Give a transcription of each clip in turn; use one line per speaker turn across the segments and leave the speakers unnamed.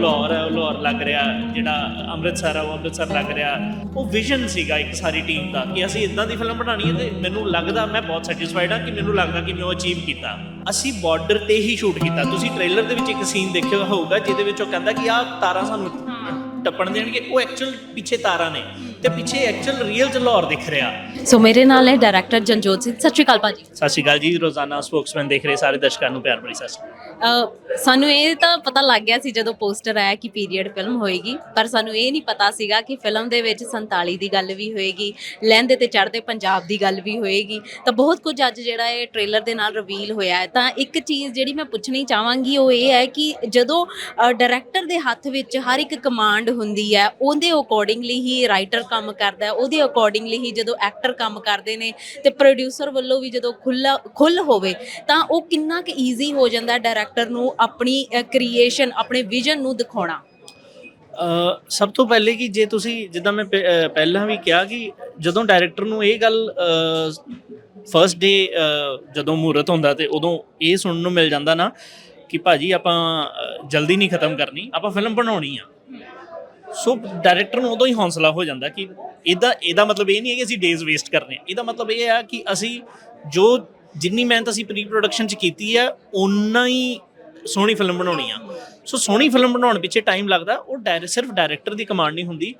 ਲਾਹੌਰ ਹੈ ਉਹ ਲਾਹੌਰ ਲੱਗ ਰਿਹਾ ਜਿਹੜਾ ਅੰਮ੍ਰਿਤਸਰ ਹੈ ਉਹ ਅੰਮ੍ਰਿਤਸਰ ਲੱਗ ਰਿਹਾ। ਉਹ ਵਿਜ਼ਨ ਸੀਗਾ ਇੱਕ ਸਾਰੀ ਟੀਮ ਦਾ ਕਿ ਅਸੀਂ ਇਦਾਂ ਦੀ ਫਿਲਮ ਬਣਾਉਣੀ ਹੈ ਤੇ ਮੈਨੂੰ ਲੱਗਦਾ ਮੈਂ ਬਹੁਤ ਸੈਟੀਸਫਾਈਡ ਹਾਂ ਕਿ ਮੈਨੂੰ ਲੱਗਦਾ ਕਿ ਮੈਂ ਉਹ ਅਚੀਵ ਕੀਤਾ। ਅਸੀਂ ਬਾਰਡਰ ਤੇ ਹੀ ਸ਼ੂਟ ਕੀਤਾ। ਤੁਸੀਂ ਟ੍ਰੇਲਰ ਦੇ ਵਿੱਚ ਇੱਕ ਸੀਨ ਦੇਖਿਆ ਹੋਊਗਾ ਜਿਹਦੇ ਵਿੱਚ ਉਹ ਕਹਿੰਦਾ ਕਿ ਆਹ ਤਾਰਾਂ ਸਾਨੂੰ ਟੱਪਣ ਦੇਣਗੇ। ਉਹ ਐਕਚੁਅਲ ਪਿੱਛੇ ਤਾਰਾਂ ਨੇ। ਤੇ ਪਿੱਛੇ ਐਕਚੁਅਲ ਰੀਅਲ ਚ ਲਾਹੌਰ ਦਿਖ ਰਿਹਾ।
ਸੋ ਮੇਰੇ ਨਾਲ ਹੈ ਡਾਇਰੈਕਟਰ ਜਨਜੋਤ ਸਿੰਘ ਸਤਿ ਸ਼੍ਰੀ ਅਕਾਲ ਭਾਜੀ
ਸਤਿ ਸ਼੍ਰੀ ਅਕਾਲ ਜੀ ਰੋਜ਼ਾਨਾ ਸਪੋਕਸਮੈਨ ਦੇਖ ਰਹੇ ਸਾਰੇ ਦਰਸ਼ਕਾਂ ਨੂੰ ਪਿਆਰ ਭਰੀ ਸਤਿ ਸ਼੍ਰੀ ਅਕਾਲ।
ਅਹ ਸਾਨੂੰ ਇਹ ਤਾਂ ਪਤਾ ਲੱਗ ਗਿਆ ਸੀ ਜਦੋਂ ਪੋਸਟਰ ਆਇਆ ਕਿ ਪੀਰੀਅਡ ਫਿਲਮ ਹੋਏਗੀ ਪਰ ਸਾਨੂੰ ਇਹ ਨਹੀਂ ਪਤਾ ਸੀਗਾ ਕਿ ਫਿਲਮ ਦੇ ਵਿੱਚ 47 ਦੀ ਗੱਲ ਵੀ ਹੋਏਗੀ ਲਹਿੰਦੇ ਤੇ ਚੜ੍ਹਦੇ ਪੰਜਾਬ ਦੀ ਗੱਲ ਵੀ ਹੋਏਗੀ ਤਾਂ ਬਹੁਤ ਕੁਝ ਅੱਜ ਜਿਹੜਾ ਇਹ ਟ੍ਰੇਲਰ ਦੇ ਨਾਲ ਰਿਵੀਲ ਹੋਇਆ ਹੈ ਤਾਂ ਇੱਕ ਚੀਜ਼ ਜਿਹੜੀ ਮੈਂ ਪੁੱਛਣੀ ਚਾਹਾਂਗੀ ਉਹ ਇਹ ਹੈ ਕਿ ਜਦੋਂ ਡਾਇਰੈਕਟਰ ਦੇ ਹੱਥ ਵਿੱਚ ਹਰ ਇੱਕ ਕਮਾਂਡ ਹੁੰਦੀ ਹੈ ਉਹਦੇ ਅਕੋਰਡਿੰਗਲੀ ਹੀ ਰਾਈਟਰ ਕੰਮ ਕਰਦਾ ਹੈ ਉਹਦੇ ਅਕੋਰਡਿੰਗਲੀ ਹੀ ਜਦੋਂ ਐਕਟਰ ਕੰਮ ਕਰਦੇ ਨੇ ਤੇ ਪ੍ਰੋਡਿਊਸਰ ਵੱਲੋਂ ਵੀ ਜਦੋਂ ਖੁੱਲਾ ਖੁੱਲ ਹੋਵੇ ਤਾਂ ਉਹ ਕਿੰਨਾ ਕੁ ਈਜ਼ੀ ਹੋ ਜਾਂਦਾ ਡਾਇਰੈਕਟਰ ਨੂੰ ਆਪਣੀ ਕ੍ਰੀਏਸ਼ਨ ਆਪਣੇ ਵਿਜ਼ਨ ਨੂੰ ਦਿਖਾਉਣਾ?
ਸਭ ਤੋਂ ਪਹਿਲੇ ਕਿ ਜੇ ਤੁਸੀਂ ਜਿੱਦਾਂ ਮੈਂ ਪਹਿਲਾਂ ਵੀ ਕਿਹਾ ਕਿ ਜਦੋਂ ਡਾਇਰੈਕਟਰ ਨੂੰ ਇਹ ਗੱਲ ਫਰਸਟ ਡੇ ਜਦੋਂ ਮਹੂਰਤ ਹੁੰਦਾ ਤੇ ਉਦੋਂ ਇਹ ਸੁਣਨ ਨੂੰ ਮਿਲ ਜਾਂਦਾ ਨਾ ਕਿ ਭਾਜੀ ਆਪਾਂ ਜਲਦੀ ਨਹੀਂ ਖਤਮ ਕਰਨੀ ਆਪਾਂ ਫਿਲਮ ਬਣਾਉਣੀ ਆ। ਸੋ ਡਾਇਰੈਕਟਰ ਨੂੰ ਉਦੋਂ ਹੀ ਹੌਸਲਾ ਹੋ ਜਾਂਦਾ ਕਿ ਇਹਦਾ ਇਹਦਾ ਮਤਲਬ ਇਹ ਨਹੀਂ ਹੈ ਕਿ ਅਸੀਂ ਡੇਜ਼ ਵੇਸਟ ਕਰਨੇ ਆ ਇਹਦਾ ਮਤਲਬ ਇਹ ਆ ਕਿ ਅਸੀਂ ਜੋ ਜਿੰਨੀ ਮਿਹਨਤ ਅਸੀਂ ਪ੍ਰੀ ਪ੍ਰੋਡਕਸ਼ਨ ਚ ਕੀਤੀ ਹੈ ਉਨਾ ਹੀ ਸੋਹਣੀ ਫਿਲਮ ਬਣਾਉਣੀ ਆ। ਸੋ ਸੋਹਣੀ ਫਿਲਮ ਬਣਾਉਣ ਪਿੱਛੇ ਟਾਈਮ ਲੱਗਦਾ, ਉਹ ਡਾਇਰ ਸਿਰਫ ਡਾਇਰੈਕਟਰ ਦੀ ਕਮਾਂਡ ਨਹੀਂ ਹੁੰਦੀ।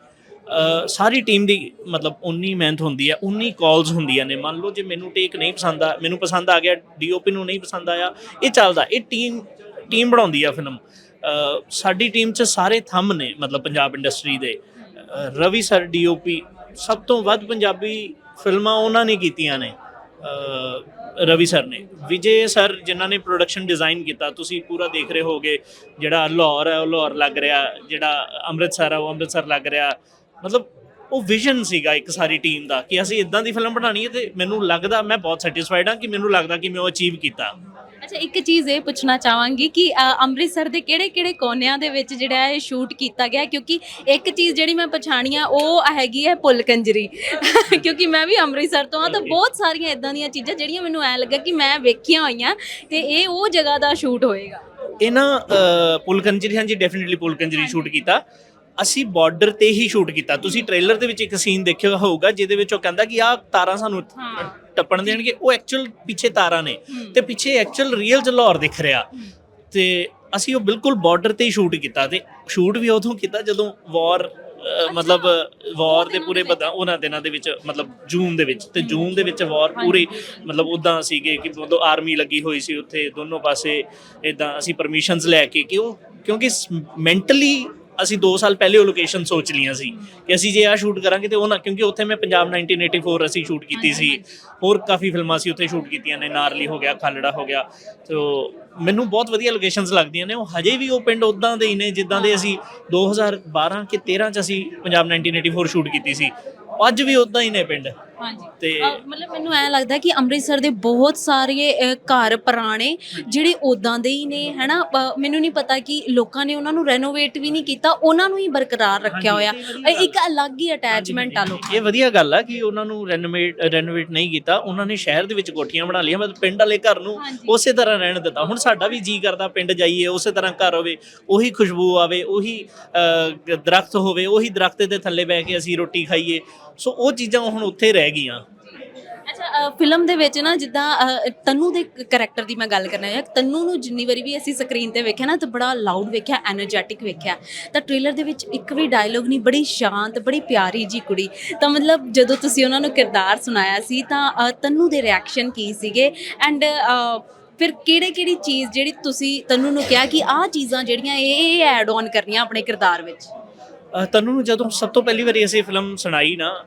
ਸਾਰੀ ਟੀਮ ਦੀ ਮਤਲਬ ਉਨੀ ਮਿਹਨਤ ਹੁੰਦੀ ਹੈ ਉਨੀ ਕਾਲਸ ਹੁੰਦੀਆਂ ਨੇ। ਮੰਨ ਲਓ ਜੇ ਮੈਨੂੰ ਟੇਕ ਨਹੀਂ ਪਸੰਦ ਆ, ਮੈਨੂੰ ਪਸੰਦ ਆ ਗਿਆ ਡੀਓਪੀ ਨੂੰ ਨਹੀਂ ਪਸੰਦ ਆਇਆ, ਇਹ ਚੱਲਦਾ। ਇਹ ਟੀਮ ਟੀਮ ਬਣਾਉਂਦੀ ਆ ਫਿਲਮ ਸਾਡੀ ਟੀਮ 'ਚ ਸਾਰੇ ਥੰਮ ਨੇ, ਮਤਲਬ ਪੰਜਾਬ ਇੰਡਸਟਰੀ ਦੇ। ਰਵੀ ਸਰ ਡੀਓਪੀ ਸਭ ਤੋਂ ਵੱਧ ਪੰਜਾਬੀ ਫਿਲਮਾਂ ਉਹਨਾਂ ਨੇ ਕੀਤੀਆਂ ਨੇ ਰਵੀ ਸਰ ਨੇ। ਵਿਜੇ ਸਰ, ਜਿਨ੍ਹਾਂ ਨੇ ਪ੍ਰੋਡਕਸ਼ਨ ਡਿਜ਼ਾਈਨ ਕੀਤਾ, ਤੁਸੀਂ ਪੂਰਾ ਦੇਖ ਰਹੇ ਹੋਗੇ ਜਿਹੜਾ ਲਾਹੌਰ ਹੈ ਉਹ ਲਾਹੌਰ ਲੱਗ ਰਿਹਾ, ਜਿਹੜਾ ਅੰਮ੍ਰਿਤਸਰ ਹੈ, ਉਹ ਅੰਮ੍ਰਿਤਸਰ ਲੱਗ ਰਿਹਾ। ਮਤਲਬ ਉਹ ਵਿਜ਼ਨ ਸੀਗਾ ਇੱਕ ਸਾਰੀ ਟੀਮ ਦਾ, ਕਿ ਅਸੀਂ ਇਦਾਂ ਦੀ ਫਿਲਮ ਬਣਾਉਣੀ ਹੈ ਤੇ ਮੈਨੂੰ ਲੱਗਦਾ, ਮੈਂ ਬਹੁਤ ਸੈਟੀਸਫਾਈਡ ਹਾਂ ਕਿ ਮੈਨੂੰ ਲੱਗਦਾ ਕਿ ਮੈਂ ਉਹ ਅਚੀਵ ਕੀਤਾ।
ਅੱਛਾ ਇੱਕ ਚੀਜ਼ ਇਹ ਪੁੱਛਣਾ ਚਾਹਾਂਗੀ ਕਿ ਅ, ਅੰਮ੍ਰਿਤਸਰ ਦੇ ਕਿਹੜੇ-ਕਿਹੜੇ ਕੋਨਿਆਂ ਦੇ ਵਿੱਚ ਜਿਹੜਾ ਇਹ ਸ਼ੂਟ ਕੀਤਾ ਗਿਆ? ਕਿਉਂਕਿ ਇੱਕ ਚੀਜ਼ ਜਿਹੜੀ ਮੈਂ ਪਛਾਣੀ ਆ ਉਹ ਹੈਗੀ ਹੈ ਪੁੱਲ ਕੰਜਰੀ। ਕਿਉਂਕਿ ਮੈਂ ਵੀ ਅੰਮ੍ਰਿਤਸਰ ਤੋਂ ਆ ਤਾਂ ਬਹੁਤ ਸਾਰੀਆਂ ਇਦਾਂ ਦੀਆਂ ਚੀਜ਼ਾਂ ਜਿਹੜੀਆਂ ਮੈਨੂੰ ਐ ਲੱਗਾ ਕਿ ਮੈਂ ਵੇਖੀਆਂ ਹੋਈਆਂ ਤੇ ਇਹ ਉਹ ਜਗ੍ਹਾ ਦਾ ਸ਼ੂਟ ਹੋਏਗਾ।
ਇਹ ਨਾ ਅ, ਪੁਲਕੰਜਰੀ ਹਾਂਜੀ ਡੈਫੀਨਿਟਲੀ ਪੁਲਕੰਜਰੀ ਸ਼ੂਟ ਕੀਤਾ। ਅਸੀਂ ਬਾਰਡਰ ਤੇ ਹੀ ਸ਼ੂਟ ਕੀਤਾ। ਤੁਸੀਂ ਟ੍ਰੇਲਰ ਦੇ ਵਿੱਚ ਇੱਕ ਸੀਨ ਦੇਖਿਆ ਹੋਊਗਾ ਜਿਹਦੇ ਵਿੱਚ ਉਹ ਕਹਿੰਦਾ ਕਿ ਆਹ ਤਾਰਾਂ ਸਾਨੂੰ
ਹਾਂ।
ਟੱਪਣ ਦੇਣਗੇ ਉਹ ਐਕਚੁਅਲ ਪਿੱਛੇ ਤਾਰਾਂ ਨੇ। ਤੇ ਪਿੱਛੇ ਐਕਚੁਅਲ ਰੀਅਲ ਚ ਲਾਹੌਰ ਦਿਖ ਰਿਹਾ। ਤੇ ਅਸੀਂ ਉਹ ਬਿਲਕੁਲ ਬਾਰਡਰ ਤੇ ਹੀ ਸ਼ੂਟ ਕੀਤਾ ਤੇ ਸ਼ੂਟ ਵੀ ਉਦੋਂ ਕੀਤਾ ਜਦੋਂ ਵਾਰ ਮਤਲਬ ਵਾਰ ਦੇ ਪੂਰੇ ਬਦਾ ਉਹਨਾਂ ਦਿਨਾਂ ਦੇ ਵਿੱਚ ਮਤਲਬ ਜੂਨ ਦੇ ਵਿੱਚ। ਤੇ ਜੂਨ ਦੇ ਵਿੱਚ ਵਾਰ ਪੂਰੀ ਮਤਲਬ ਉਦਾਂ ਸੀਗੇ ਕਿ ਉਦੋਂ ਆਰਮੀ ਲੱਗੀ ਹੋਈ ਸੀ ਉੱਥੇ ਦੋਨੋਂ ਪਾਸੇ ਇਦਾਂ ਅਸੀਂ ਪਰਮਿਸ਼ਨਸ ਲੈ ਕੇ ਕਿ ਉਹ ਕਿਉਂਕਿ ਮੈਂਟਲੀ ਅਸੀਂ 2 ਸਾਲ ਪਹਿਲੇ ਉਹ ਲੋਕੇਸ਼ਨ ਸੋਚ ਲਈਆਂ ਸੀ ਕਿ ਅਸੀਂ ਜੇ ਆ ਸ਼ੂਟ ਕਰਾਂਗੇ ਤੇ ਉਹ ਨਾ ਕਿਉਂਕਿ ਉੱਥੇ ਮੈਂ ਪੰਜਾਬ 1984 ਅਸੀਂ ਸ਼ੂਟ ਕੀਤੀ ਸੀ। ਹੋਰ ਕਾਫੀ ਫਿਲਮਾਂ ਅਸੀਂ ਉੱਥੇ ਸ਼ੂਟ ਕੀਤੀਆਂ ਨੇ ਨਾਰਲੀ ਹੋ ਗਿਆ ਖਾਲੜਾ ਹੋ ਗਿਆ। ਸੋ ਮੈਨੂੰ ਬਹੁਤ ਵਧੀਆ ਲੋਕੇਸ਼ਨਸ ਲੱਗਦੀਆਂ ਨੇ ਉਹ ਹਜੇ ਵੀ ਉਹ ਪਿੰਡ ਉਦਾਂ ਦੇ ਹੀ ਨੇ ਜਿੱਦਾਂ ਦੇ ਅਸੀਂ 2012 ਕਿ 13 ਚ ਅਸੀਂ ਪੰਜਾਬ 1984 ਸ਼ੂਟ ਕੀਤੀ ਸੀ। ਅੱਜ ਵੀ ਉਦਾਂ ਹੀ ਨੇ ਪਿੰਡ।
ਹਾਂਜੀ।
ਤੇ
ਮਤਲਬ ਮੈਨੂੰ ਐ ਲੱਗਦਾ ਕਿ ਅੰਮ੍ਰਿਤਸਰ ਦੇ ਬਹੁਤ ਸਾਰੇ ਘਰ ਪੁਰਾਣੇ ਜਿਹੜੇ ਉਦਾਂ ਦੇ ਹੀ ਨੇ ਹੈਨਾ? ਮੈਨੂੰ ਨਹੀਂ ਪਤਾ ਕਿ ਲੋਕਾਂ ਨੇ ਉਹਨਾਂ ਨੂੰ ਰੈਨੋਵੇਟ ਵੀ ਨਹੀਂ ਕੀਤਾ ਉਹਨਾਂ ਨੂੰ ਹੀ ਬਰਕਰਾਰ ਰੱਖਿਆ ਹੋਇਆ। ਇਹ ਇੱਕ ਅਲੱਗ ਹੀ ਅਟੈਚਮੈਂਟ ਆ ਲੋਕਾਂ
ਇਹ ਵਧੀਆ ਗੱਲ ਆ ਕਿ ਉਹਨਾਂ ਨੂੰ ਰੈਨੋਵੇਟ ਰੈਨੋਵੇਟ ਨਹੀਂ ਕੀਤਾ। ਉਹਨਾਂ ਨੇ ਸ਼ਹਿਰ ਦੇ ਵਿੱਚ ਕੋਠੀਆਂ ਬਣਾ ਲਈਆਂ ਮਤਲਬ ਪਿੰਡ ਵਾਲੇ ਘਰ ਨੂੰ
ਹਾਂਜੀ।
ਉਸੇ ਤਰ੍ਹਾਂ ਰਹਿਣ ਦਿੱਤਾ। ਹੁਣ ਸਾਡਾ ਵੀ ਜੀ ਕਰਦਾ ਪਿੰਡ ਜਾਈਏ ਉਸੇ ਤਰ੍ਹਾਂ ਘਰ ਹੋਵੇ ਉਹੀ ਖੁਸ਼ਬੂ ਆਵੇ ਉਹੀ ਅਹ, ਦਰਖਤ ਹੋਵੇ ਉਹੀ ਦਰਖਤ ਦੇ ਥੱਲੇ ਬਹਿ ਕੇ ਅਸੀਂ ਰੋਟੀ ਖਾਈਏ। ਸੋ ਉਹ ਚੀਜ਼ਾਂ ਹੁਣ ਉੱਥੇ ਰਹਿ ਰਹਿ ਗਈਆਂ।
ਅੱਛਾ ਫਿਲਮ ਦੇ ਵਿੱਚ ਨਾ ਜਿੱਦਾਂ ਅ, ਦੇ ਕੈਰੈਕਟਰ ਦੀ ਮੈਂ ਗੱਲ ਕਰਨਾ ਹੈ। ਤਨੂੰ ਨੂੰ ਜਿੰਨੀ ਵਾਰੀ ਵੀ ਅਸੀਂ ਸਕਰੀਨ ਤੇ ਵੇਖਿਆ ਨਾ ਤਾਂ ਬੜਾ ਲਾਊਡ ਵੇਖਿਆ એનર્ਜੈਟਿਕ ਵੇਖਿਆ। ਤਾਂ ਟ੍ਰੇਲਰ ਦੇ ਵਿੱਚ ਇੱਕ ਵੀ ਡਾਇਲੋਗ ਨਹੀਂ ਬੜੀ ਸ਼ਾਂਤ ਬੜੀ ਪਿਆਰੀ ਜੀ ਕੁੜੀ। ਤਾਂ ਮਤਲਬ ਜਦੋਂ ਤੁਸੀਂ ਉਹਨਾਂ ਨੂੰ ਕਿਰਦਾਰ ਸੁਣਾਇਆ ਸੀ ਤਾਂ ਅ, ਦੇ ਰਿਐਕਸ਼ਨ ਕੀ ਸੀਗੇ? ਐਂਡ ਫਿਰ ਕਿਹੜੇ ਕਿਹੜੀ ਚੀਜ਼ ਜਿਹੜੀ ਤੁਸੀਂ ਤਨੂੰ ਨੂੰ ਕਿਹਾ ਕਿ ਆਹ ਚੀਜ਼ਾਂ ਜਿਹੜੀਆਂ ਇਹ ਇਹ ਐਡ ਔਨ ਕਰਨੀਆਂ ਆਪਣੇ ਕਿਰਦਾਰ ਵਿੱਚ?
ਅ, ਤਨੂੰ ਨੂੰ ਜਦੋਂ ਸਭ ਤੋਂ ਪਹਿਲੀ ਵਾਰੀ ਅਸੀਂ ਫਿਲਮ ਸੁਣਾਈ ਨਾ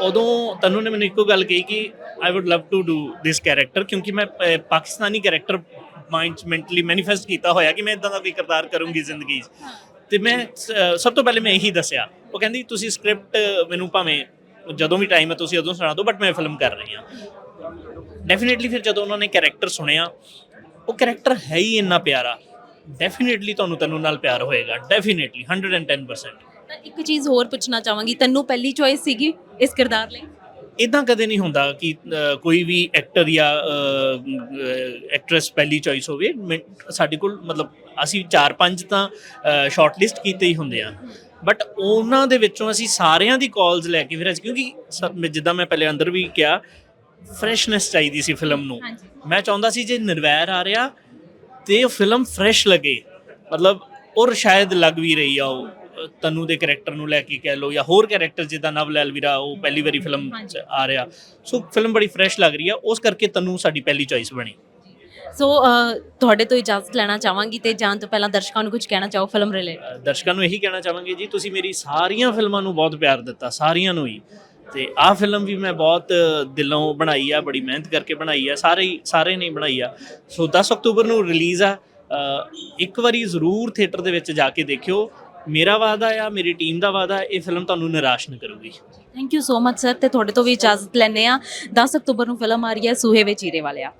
ਉਦੋਂ ਤਨੂੰ ਨੇ ਮੈਨੂੰ ਇੱਕੋ ਗੱਲ ਕਹੀ ਕਿ I would love to do this character ਕਿਉਂਕਿ ਮੈਂ ਅਹ, Pakistani character mind mentally manifest ਕੀਤਾ ਹੋਇਆ ਕਿ ਮੈਂ ਇਦਾਂ ਦਾ ਕੋਈ ਕਿਰਦਾਰ ਕਰੂੰਗੀ ਜ਼ਿੰਦਗੀ 'ਚ। ਤੇ ਮੈਂ ਅਹ, ਸਭ ਤੋਂ ਪਹਿਲੇ ਮੈਂ ਇਹੀ ਦੱਸਿਆ। ਉਹ ਕਹਿੰਦੀ ਤੁਸੀਂ ਸਕ੍ਰਿਪਟ ਮੈਨੂੰ ਭਾਵੇਂ ਜਦੋਂ ਵੀ ਟਾਈਮ ਹੈ ਤੁਸੀਂ ਉਦੋਂ ਸੁਣਾ ਦਿਓ ਬਟ ਮੈਂ ਫਿਲਮ ਕਰ ਰਹੀ ਹਾਂ। ਡੈਫੀਨਿਟਲੀ ਫਿਰ ਜਦੋਂ ਉਹਨਾਂ ਨੇ ਕੈਰੈਕਟਰ ਸੁਣਿਆ ਉਹ ਕੈਰੈਕਟਰ ਹੈ ਹੀ ਇੰਨਾ ਪਿਆਰਾ। ਡੈਫੀਨਿਟਲੀ ਤੁਹਾਨੂੰ ਤੈਨੂੰ ਨਾਲ ਪਿਆਰ ਹੋਏਗਾ। ਡੈਫੀਨਿਟਲੀ 110%
ਤਾਂ ਇੱਕ ਚੀਜ਼ ਹੋਰ ਪੁੱਛਣਾ ਚਾਹਾਂਗੀ ਤੈਨੂੰ ਪਹਿਲੀ ਚੋਇਸ ਸੀਗੀ ਇਸ ਕਿਰਦਾਰ ਲਈ?
ਇਦਾਂ ਕਦੇ ਨਹੀਂ ਹੁੰਦਾ ਕਿ ਕੋਈ ਵੀ ਐਕਟਰ ਜਾਂ ਐਕਟ੍ਰੈਸ ਪਹਿਲੀ ਚੋਇਸ ਹੋਵੇ। ਸਾਡੇ ਕੋਲ ਮਤਲਬ ਅਸੀਂ 4-5 ਤਾਂ ਸ਼ਾਰਟ ਲਿਸਟ ਕੀਤੇ ਹੀ ਹੁੰਦੇ ਆ। ਬਟ ਉਹਨਾਂ ਦੇ ਵਿੱਚੋਂ ਅਸੀਂ ਸਾਰਿਆਂ ਦੀ ਕਾਲਸ ਲੈ ਕੇ ਫਿਰ ਅਸੀਂ ਕਿਉਂਕਿ ਜਿੱਦਾਂ ਮੈਂ ਪਹਿਲੇ ਅੰਦਰ ਵੀ ਕਿਹਾ ਫਰੈਸ਼ਨੈਸ ਚਾਹੀਦੀ ਸੀ ਫਿਲਮ ਨੂੰ। ਮੈਂ ਚਾਹੁੰਦਾ ਸੀ ਜੇ ਨਿਰਵੈਰ ਆ ਰਿਹਾ ਤੇ ਫਿਲਮ ਫਰੈਸ਼ ਲੱਗੇ। ਮਤਲਬ ਔਰ ਸ਼ਾਇਦ ਲੱਗ ਵੀ ਰਹੀ ਆ ਉਹ। ਤਨੂ ਦੇ ਕੈਰੈਕਟਰ ਨੂੰ ਲੈ ਕੇ ਕਹਿ ਲਓ ਜਾਂ ਹੋਰ ਕੈਰੈਕਟਰ ਜਿੱਦਾਂ ਨਵ ਲੈਲਵੀਰਾ ਉਹ ਪਹਿਲੀ ਵਾਰੀ ਫਿਲਮ 'ਚ ਆ ਰਿਹਾ। ਸੋ ਫਿਲਮ ਬੜੀ ਫਰੈਸ਼ ਲੱਗ ਰਹੀ ਆ। ਉਸ ਕਰਕੇ ਤਨੂ ਸਾਡੀ ਪਹਿਲੀ ਚੋਇਸ ਬਣੀ।
ਸੋ ਤੁਹਾਡੇ ਤੋਂ ਇਜਾਜ਼ਤ ਲੈਣਾ ਚਾਹਾਂਗੀ ਤੇ ਜਾਣ ਤੋਂ ਪਹਿਲਾਂ ਦਰਸ਼ਕਾਂ ਨੂੰ ਕੁਝ ਕਹਿਣਾ ਚਾਹੋ ਫਿਲਮ
ਅ, ਦਰਸ਼ਕਾਂ ਨੂੰ ਇਹੀ ਕਹਿਣਾ ਚਾਹਾਂਗੇ ਜੀ ਤੁਸੀਂ ਮੇਰੀ ਸਾਰੀਆਂ ਫਿਲਮਾਂ ਨੂੰ ਬਹੁਤ ਪਿਆਰ ਦਿੱਤਾ ਸਾਰੀਆਂ ਨੂੰ ਹੀ। ਤੇ ਆਹ ਫਿਲਮ ਵੀ ਮੈਂ ਬਹੁਤ ਦਿਲੋਂ ਬਣਾਈ ਆ ਬੜੀ ਮਿਹਨਤ ਕਰਕੇ ਬਣਾਈ ਆ ਸਾਰੇ ਹੀ- ਸਾਰੇ ਨੇ ਹੀ ਬਣਾਈ ਆ। ਸੋ 10 ਅਕਤੂਬਰ ਨੂੰ ਰਿਲੀਜ਼ ਆ। ਇੱਕ ਵਾਰੀ ਜ਼ਰੂਰ ਥੀਏਟਰ ਦੇ ਵਿੱਚ ਜਾ ਕੇ ਦੇਖਿਓ। ਮੇਰਾ ਵਾਅਦਾ ਆ, ਮੇਰੀ ਟੀਮ ਦਾ ਵਾਅਦਾ, ਇਹ ਫਿਲਮ ਤੁਹਾਨੂੰ ਨਿਰਾਸ਼ ਨਾ ਕਰੂਗੀ।
Thank you so much sir ਤੇ ਤੁਹਾਡੇ ਤੋਂ ਵੀ ਇਜਾਜ਼ਤ ਲੈਂਦੇ ਆ 10 ਅਕਤੂਬਰ ਨੂੰ ਫਿਲਮ ਆ ਰਹੀ ਹੈ, ਸੂਹੇ ਵਿੱਚ ਚੀਰੇ ਵਾਲਿਆ।